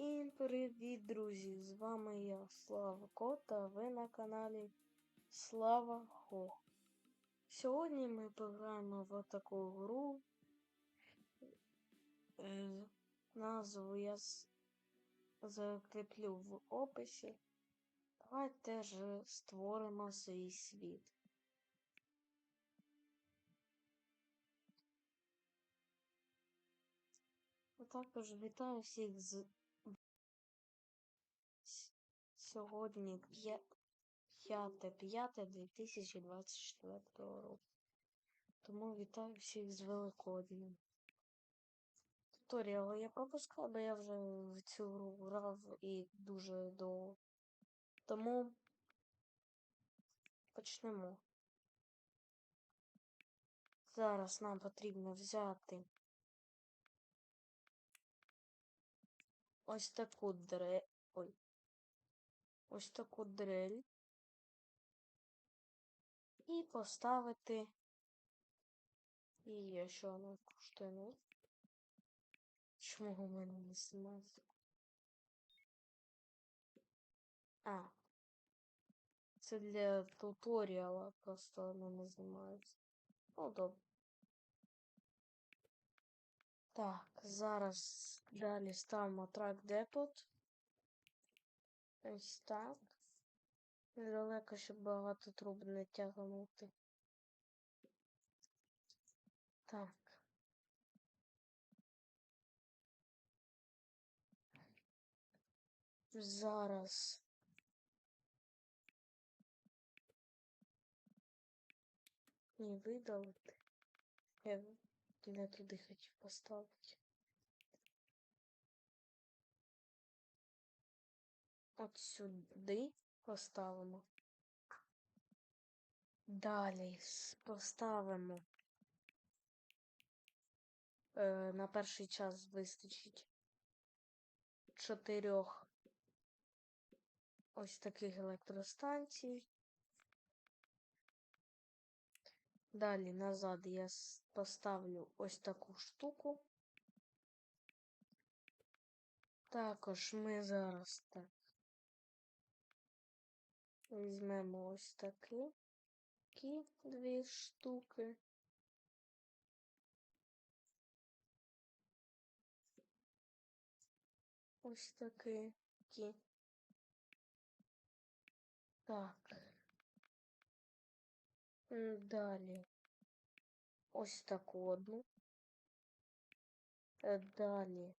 Всім привіт, друзі! З вами я, Слава Кот, а ви на каналі Слава Хо. Сьогодні ми пограємо в таку гру. Е, назву я закріплю в описі. Давайте ж створимо свій світ. Також вітаю всіх з Сьогодні 5.5.2024 року. Тому вітаю всіх з Великоднем. Туторіал я пропускав, бо я вже в цю гру грав і дуже довго. Тому почнемо. Зараз нам потрібно взяти ось таку дре... Ой. Ось таку дрель. І поставити. І що вона коштує? Чому у мене не знімається? А. Це для туторіала просто воно не знімається. Ну, добре. Так, зараз далі ставимо трак депот. Ось так. Недалеко, щоб багато труб не тягнути. Так. Зараз. Не видалити. Я не туди хотів поставити. От сюди поставимо. Далі поставимо. Е, на перший час вистачить чотирьох ось таких електростанцій. Далі назад я поставлю ось таку штуку. Також ми зараз так візьмемо ось такі, такі дві штуки. Ось такі. Так. Далі. Ось таку одну. Е, Далі.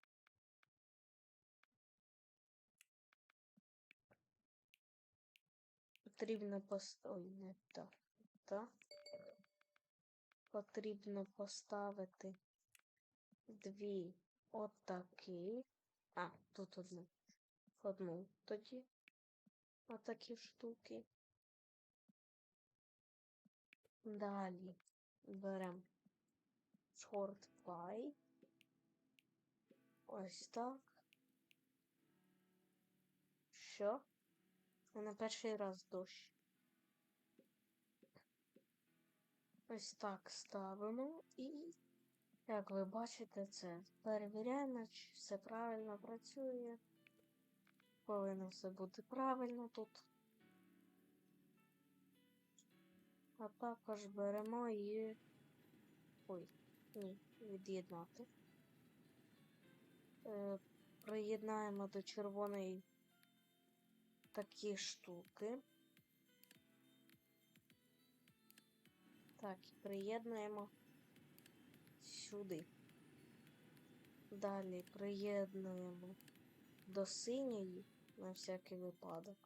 Потрібно пос... Ой, не так. Так. Потрібно поставити дві отакі. А, тут одну. Одну тоді. Отакі штуки. Далі беремо short pie. Ось так. Що? На перший раз дощ. Ось так ставимо і, як ви бачите, це перевіряємо, чи все правильно працює. Повинно все бути правильно тут. А також беремо і. Ой, ні, від'єднати. Е, приєднаємо до червоної такі штуки. Так, і приєднуємо сюди. Далі приєднуємо до синьої на всякий випадок.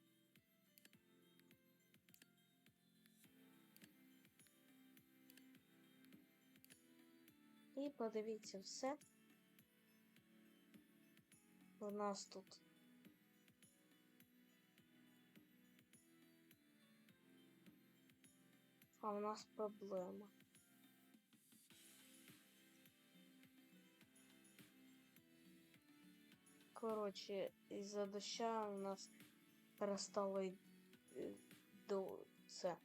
І подивіться все. У нас тут А у нас проблема. Коротше, із-за доща у нас перестало до це.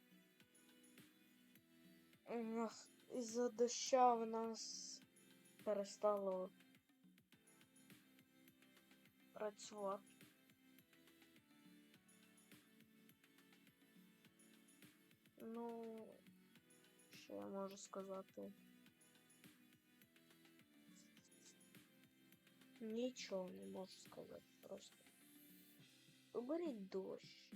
У нас із-за доща у нас перестало працювати. Ну, що я можу сказати? Нічого не можу сказати просто. Уберіть дощ.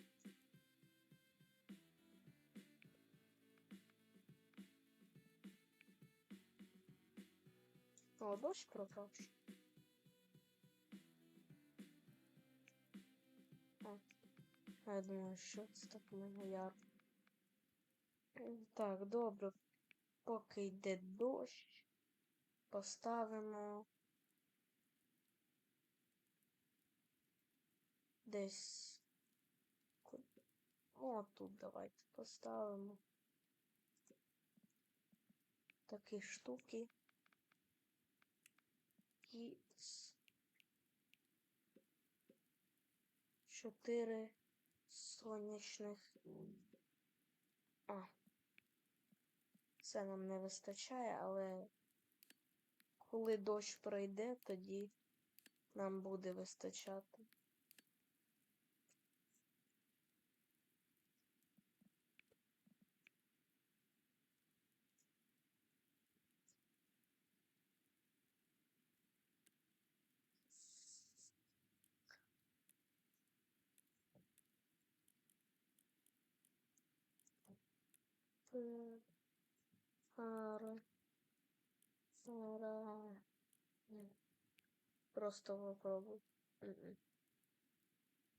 О, дощ пропав. А, я думаю, що це так мене ярко. Так, добре. Поки йде дощ, поставимо десь. О, тут давайте поставимо такі штуки. І чотири сонячних. А. Це нам не вистачає, але коли дощ пройде, тоді нам буде вистачати. Ні. Просто попробуй.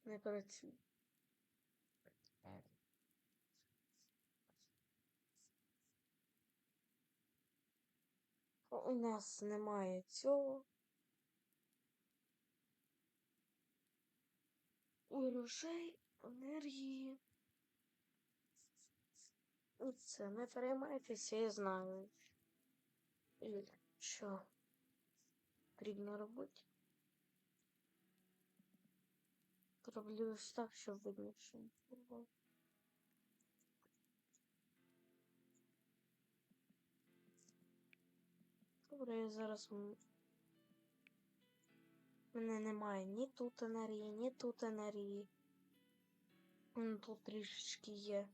Не працює. У нас немає цього. Грошей, енергії. І це не переймайтеся, я знаю. І що потрібно робити. Роблю ось так, щоб видно, що було. Добре, я зараз. Мене немає ні тут енергії, ні тут енергії. Тут трішечки є.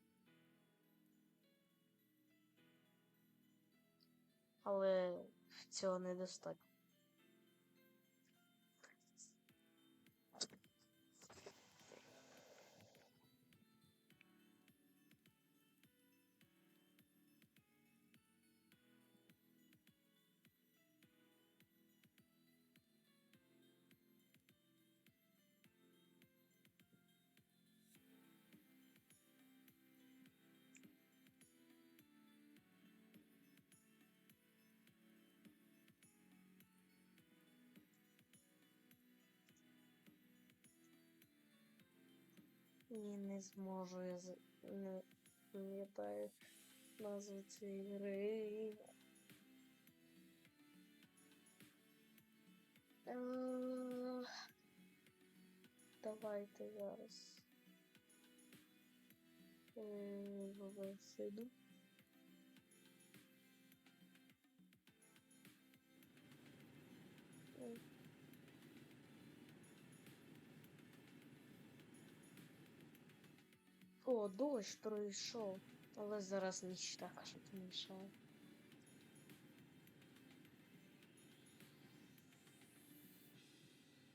Але цього недостатньо. Ні, не зможу, я з- не пам'ятаю назву цієї гри. Е, Давайте зараз. Е, О, дощ пройшов, але зараз ніч така, що помішає.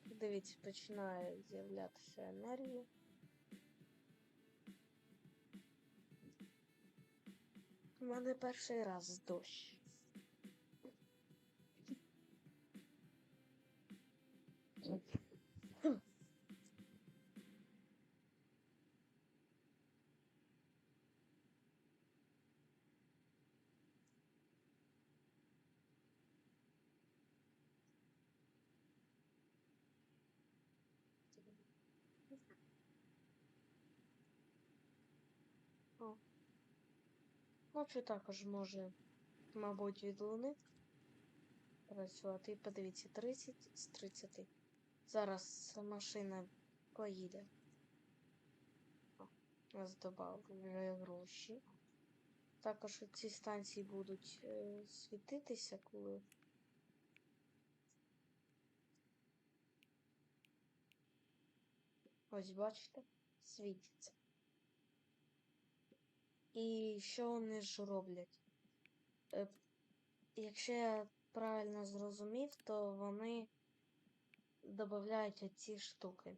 Дивіться, починає з'являтися енергія. У мене перший раз дощ. О. Ночі також може, мабуть, від луни працювати. І подивіться, 30 з 30. Зараз машина поїде. О, нас додали гроші. Також ці станції будуть е, світитися, коли Ось бачите, світиться. І що вони ж роблять? Е, Якщо я правильно зрозумів, то вони додають оці штуки.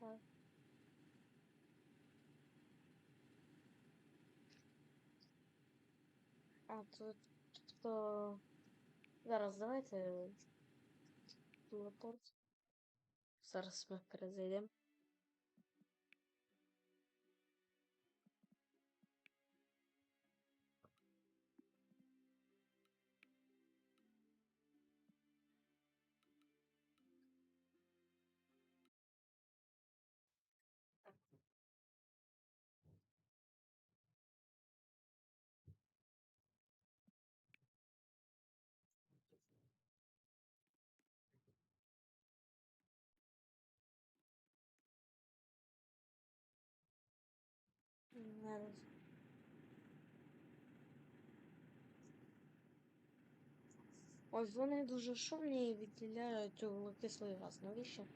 Так. А тут то зараз давайте мотор. Зараз ми перезайдемо. Зараз. Ось вони дуже шумні і відділяють вуглекислий газ. Навіщо?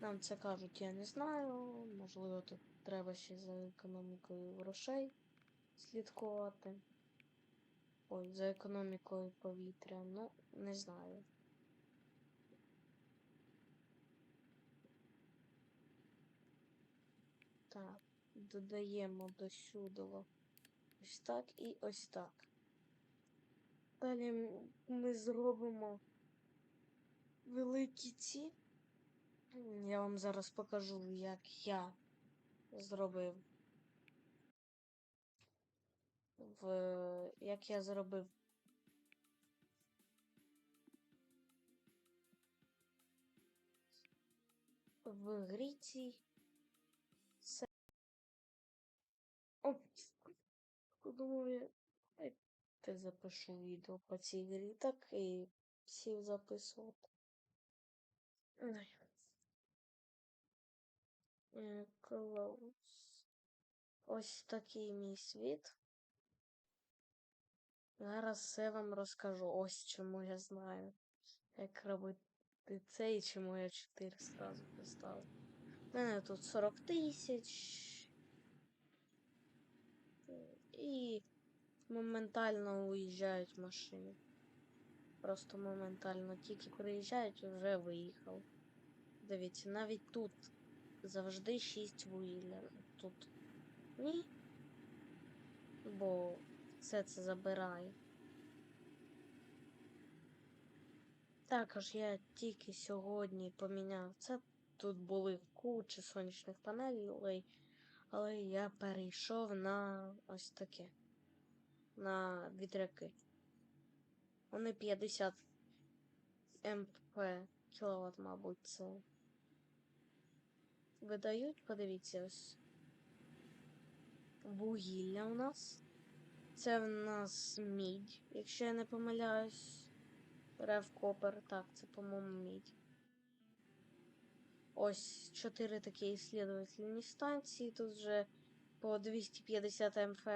Нам це кажуть, я не знаю. Можливо, тут треба ще за економікою грошей слідкувати. Ой, за економікою повітря. Ну, не знаю. Так, додаємо до сюди ось так і ось так. Далі ми зробимо великі ці. Я вам зараз покажу, як я зробив. В... Як я зробив. В грі. О, подумав я. Запишу відео по цій грі, так і сів записувати. Е, Ось такий мій світ. Зараз все вам розкажу. Ось чому я знаю, як робити це і чому я 4 зразу поставив. У мене тут 40 тисяч. І моментально уїжджають машини. Просто моментально тільки приїжджають, вже виїхав. Дивіться, навіть тут завжди 6 вугілля. Тут ні. Бо все це забирає. Також я тільки сьогодні поміняв це. Тут були куча сонячних панелей, але я перейшов на ось таке. На вітряки. Вони 50 МП кіловат, мабуть, це видають. Подивіться ось. Вугілля у нас. Це в нас мідь, якщо я не помиляюсь. Рев Копер, так, це, по-моєму, мідь. Ось чотири такі ісследовательні станції. Тут вже по 250 МФ.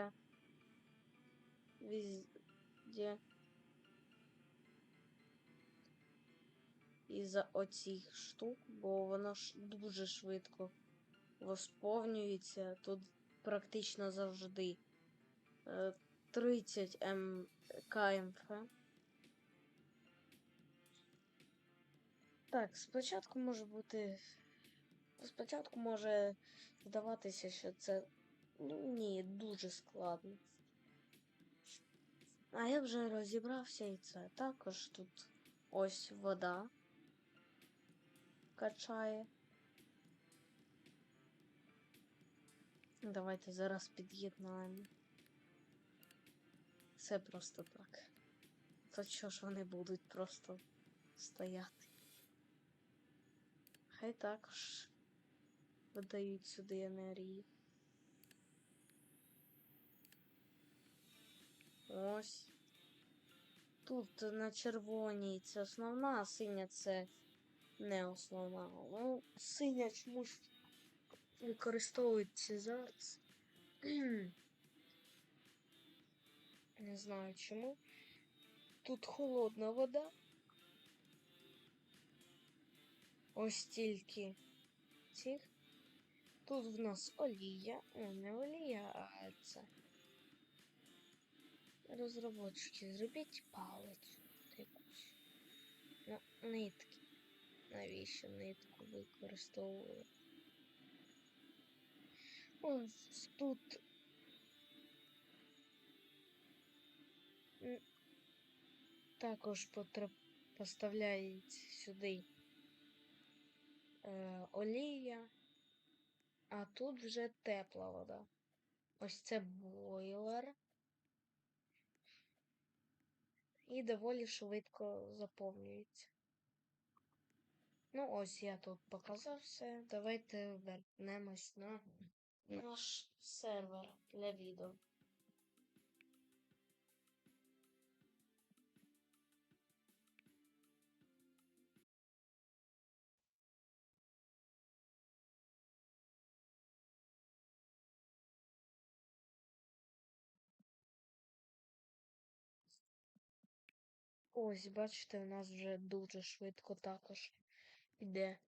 Везде. Із-за оцих штук, бо воно ж дуже швидко восповнюється. Тут практично завжди е, 30 М Так, спочатку може бути. Спочатку може здаватися, що це ну, ні, дуже складно. А я вже розібрався і це. Також тут ось вода качає. Давайте зараз під'єднаємо. Це просто так. То що ж вони будуть просто стояти? Хай також видають сюди енергії. Ось. Тут на червоній це основна, а синя це не основна. Ну, синя чомусь використовується зараз. Не знаю чому. тут холодна вода. Ось тільки цих. Тут в нас олія. О, не олія, а це. Розробочки, зробіть палець якусь. Ну, нитки. Навіщо нитку використовую? Ось тут. Також потреб... поставляють сюди олія, а тут вже тепла вода. Ось це бойлер. І доволі швидко заповнюється. Ну, ось я тут показав все. Давайте вернемось на наш сервер для відео. Ось, бачите, у нас вже дуже швидко також іде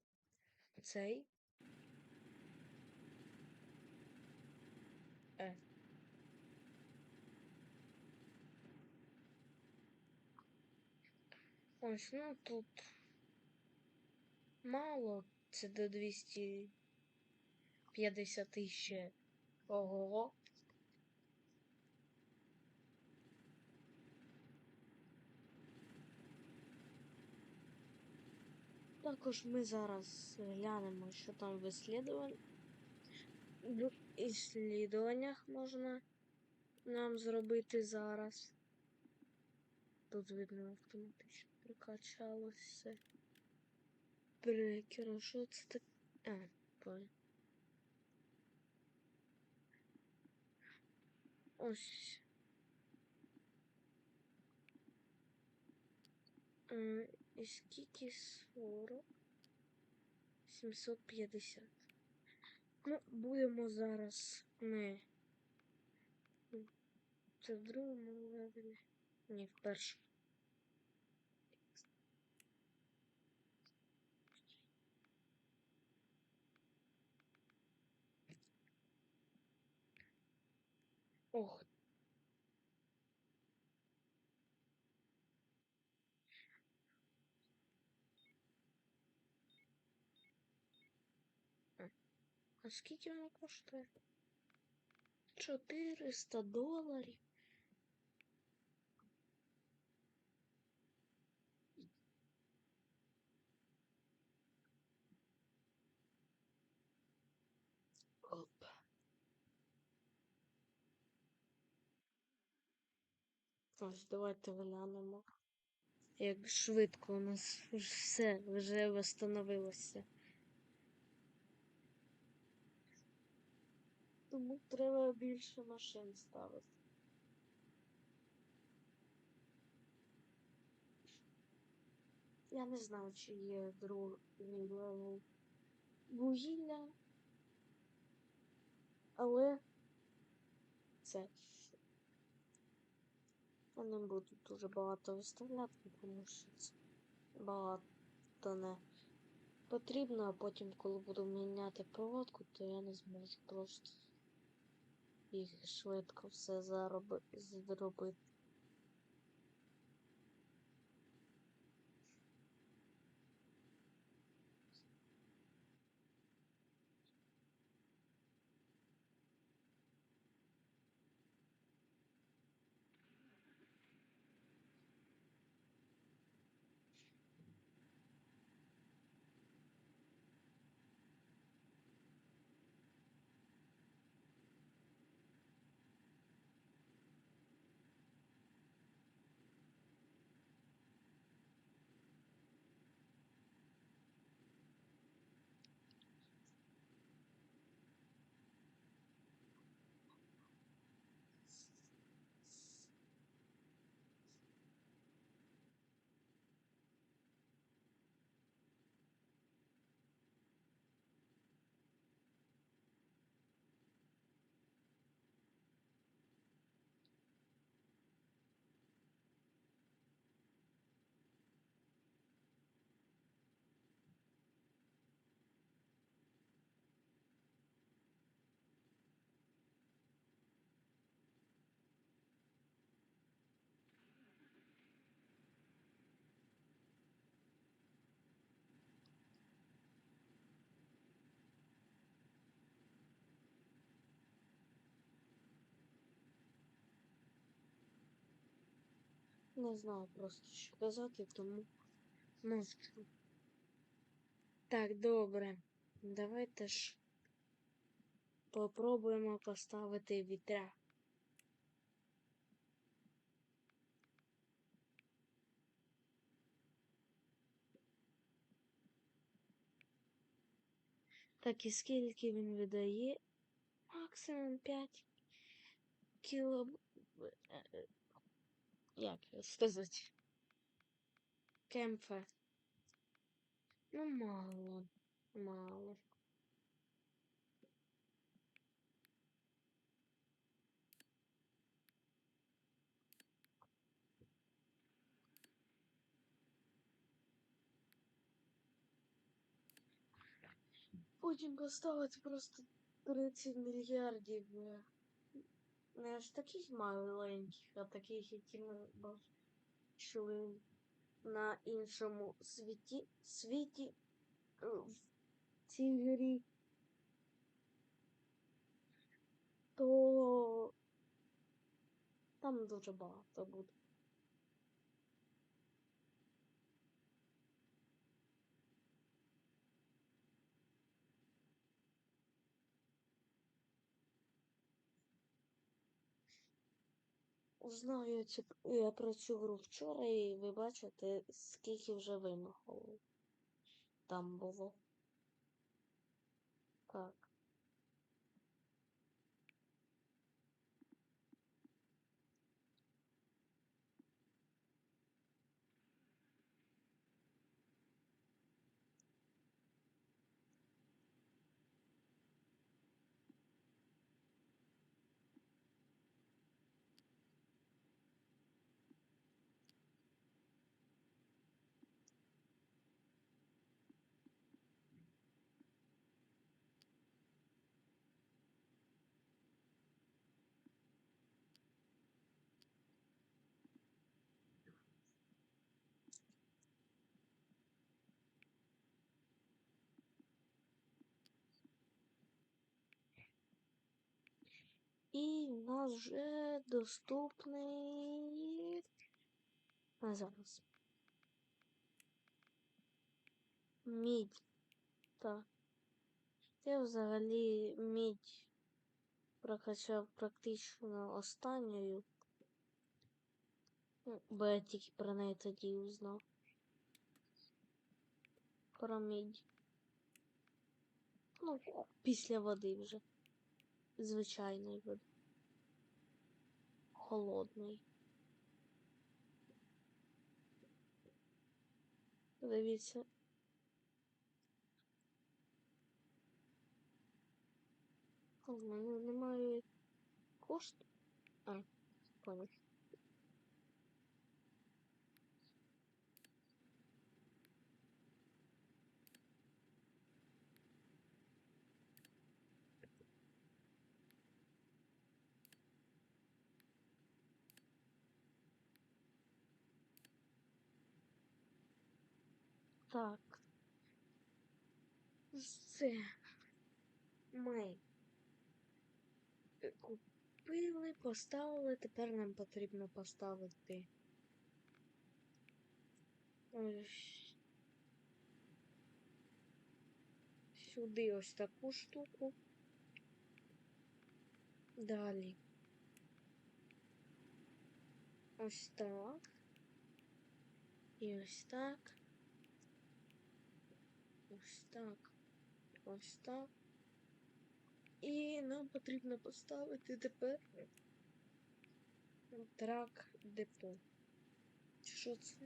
цей. Е. Ось, ну тут мало, це до 250 ще. Ого. Також ми зараз глянемо, що там в іслідувань... в іслідуваннях можна нам зробити зараз. Тут видно автоматично прикачалось все. Брекер, що це так? А, понял. Ось. І скільки 40? 750. Ну, будемо зараз ми. Це в другому левелі. Ні, в першому. Ох. А скільки воно коштує? 400 доларів. Оп. Ось давайте глянемо. Як швидко у нас все вже встановилося. Тому треба більше машин ставити. Я не знаю, чи є другий левел вугілля. Але це я не буду дуже багато виставляти, тому що це багато не потрібно, а потім, коли буду міняти проводку, то я не зможу просто їх швидко все зароби... зробити. Не знаю просто що казати, тому мовчу. Так, добре. Давайте ж попробуємо поставити вітря. Так, і скільки він видає? Максимум 5 кіло. е, Як його сказати? Кемфа. Ну, мало. Мало. Потім поставити просто 30 мільярдів. Не аж таких маленьких, а таких, які ми бачили на іншому світі, світі е, в цій грі. То там дуже багато буде. Знаю я про цю гру вчора, і ви бачите, скільки вже вимахало там було. Так. І в нас вже доступний. А зараз. Мідь. Так. Я взагалі мідь прокачав практично останньою. Ну, Бо я тільки про неї тоді узнав. Про мідь. Ну, після води вже. Звичайної вид. Холодний. Дивіться. У мене немає кошту. А, понял. Так. Все. Ми купили, поставили, тепер нам потрібно поставити. Ось. Сюди ось таку штуку. Далі. Ось так. І ось так. Ось так. Ось так. І нам потрібно поставити тепер трак депо. Що це?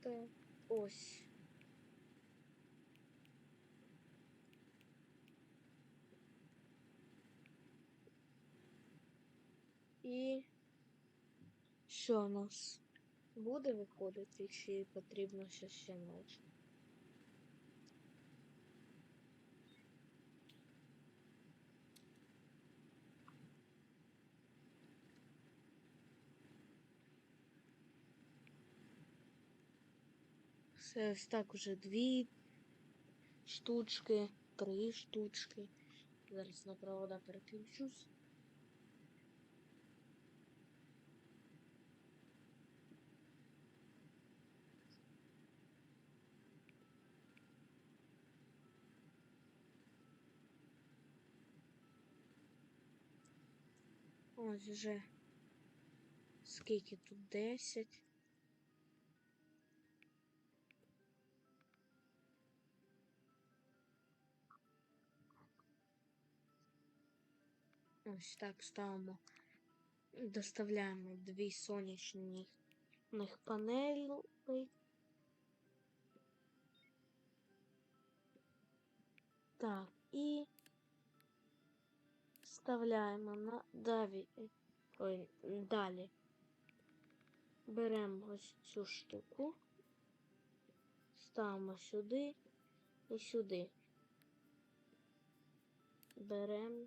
Так, ось. І що у нас буде виходити, чи потрібно ще ще ночі? Це ось так уже дві штучки, три штучки. Зараз на провода переключусь. Ось вже скільки тут 10. Ось так ставимо. Доставляємо дві сонячних панелей. Так, і вставляємо на даві. Ой, далі. Беремо ось цю штуку, ставимо сюди і сюди. Беремо.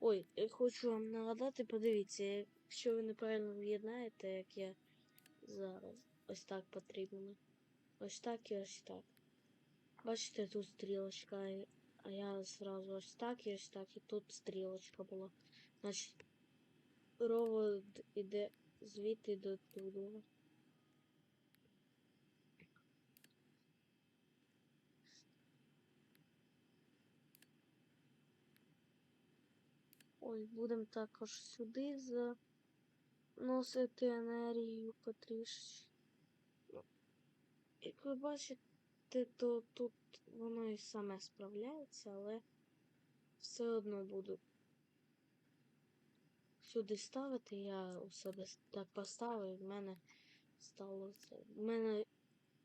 Ой, я хочу вам нагадати, подивіться, якщо ви неправильно в'єднаєте, як я зараз. Ось так потрібно. Ось так і ось так. Бачите, тут стрілочка, а я зразу ось так і ось так, і тут стрілочка була. Значить, провод іде звідти до туди. Ой, будемо також сюди заносити енергію потрішки. Ну, Як ви бачите, то тут воно і саме справляється, але все одно буду сюди ставити. Я у себе так поставив, в мене стало це. В мене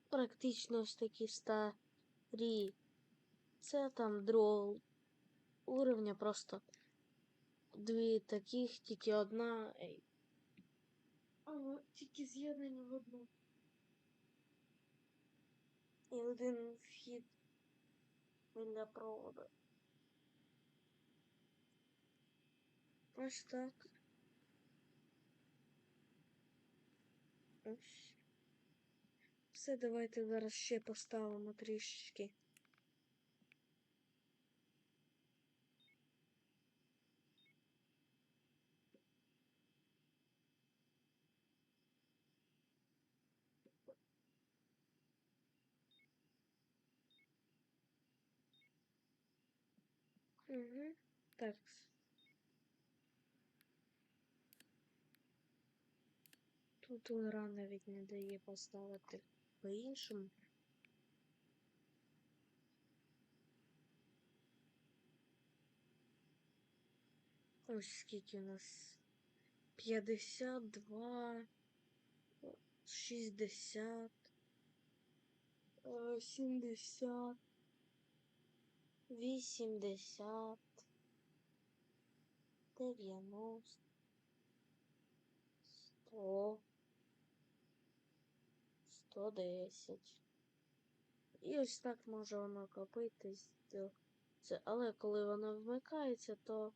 практично ось такі старі. Це там другого уровня просто дві таких, тільки одна. ей, А, тільки з'єднані в одну. І один вхід для проводу. Ось так. Ось. Все, давайте зараз ще поставимо трішечки. Угу. Так. Тут ура навіть не дає поставити по-іншому. Ось скільки у нас 52, 60, 70 вісімдесят, дев'яносто, сто, сто десять. І ось так може воно копитись. Це, але коли воно вмикається, то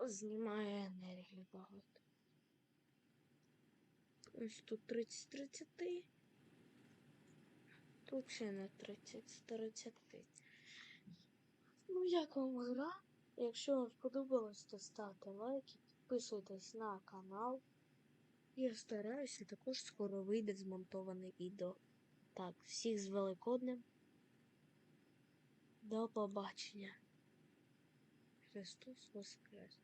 знімає енергію багато. Ось тут 30 30. Тут ще не 30 з 30. Ну, як вам гра? Якщо вам сподобалось, то ставте лайки, підписуйтесь на канал. Я стараюся, також скоро вийде змонтоване відео. Так, всіх з Великоднем. До побачення. Христос Воскрес!